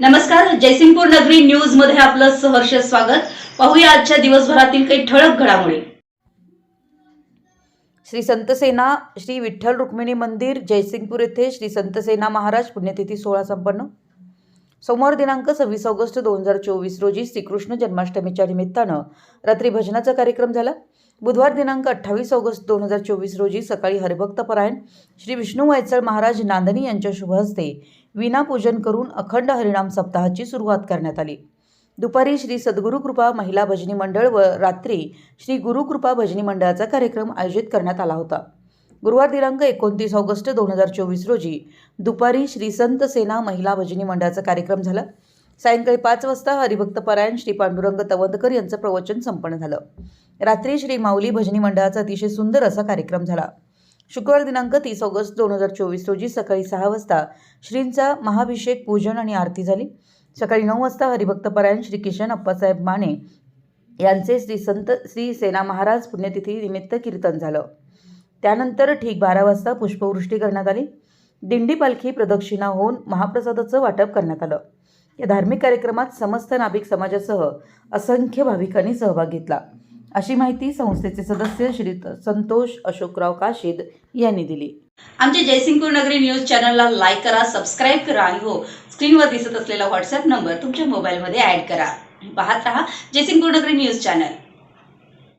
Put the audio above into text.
नमस्कार जयसिंगपूर नगरी न्यूजमध्ये आपलं सहर्ष स्वागत. पाहूया आजच्या दिवसभरातील काही ठळक घडामोडी. श्री संतसेना श्री विठ्ठल रुक्मिणी मंदिर जयसिंगपूर येथे श्री संतसेना महाराज पुण्यतिथी सोहळा संपन्न. सोमवार दिनांक सव्वीस ऑगस्ट दोन हजार चोवीस रोजी श्रीकृष्ण जन्माष्टमीच्या निमित्तानं रात्री भजनाचा कार्यक्रम झाला. बुधवार दिनांक अठ्ठावीस ऑगस्ट दोन हजार चोवीस रोजी सकाळी हरिभक्तपरायण श्री विष्णू वायचळ महाराज नांदनी यांच्या शुभहस्ते विनापूजन करून अखंड हरिणाम सप्ताहाची सुरुवात करण्यात आली. दुपारी श्री सद्गुरू कृपा महिला भजनी मंडळ व रात्री श्री गुरुकृपा भजनी मंडळाचा कार्यक्रम आयोजित करण्यात आला होता. गुरुवार दिनांक एकोणतीस ऑगस्ट दोन हजार चोवीस रोजी दुपारी श्री संत सेना महिला भजनी मंडळाचा कार्यक्रम झाला. सायंकाळी पाच वाजता हरिभक्त परायण श्री पांडुरंग तवंदकर यांचं प्रवचन संपन्न झालं. रात्री श्री माऊली भजनी मंडळाचा अतिशय सुंदर असा कार्यक्रम झाला. शुक्रवार दिनांक तीस ऑगस्ट दोन हजार चोवीस रोजी सकाळी सहा वाजता श्रींचा महाभिषेक पूजन आणि आरती झाली. सकाळी नऊ वाजता हरिभक्त परायण श्री किशन अप्पासाहेब माने यांचे श्री संत श्री सेना महाराज पुण्यतिथी निमित्त कीर्तन झालं. त्यानंतर ठीक बारा वाजता पुष्पवृष्टी करण्यात आली. दिंडी पालखी प्रदक्षिणा होऊन महाप्रसादाचं वाटप करण्यात आलं. या धार्मिक कार्यक्रमात समस्त नाभिक समाजासह असंख्य भाविकांनी सहभाग घेतला. अशी माहिती संस्थेचे सदस्य श्री संतोष अशोकराव काशीद यांनी दिली. आमच्या जयसिंगपूर नगरी न्यूज चॅनलला लाईक करा सबस्क्राईब करा आणि हो स्क्रीनवर दिसत असलेला व्हॉट्सअप नंबर तुमच्या मोबाईलमध्ये ऍड करा. पाहत रहा जयसिंगपूर नगरी न्यूज चॅनल.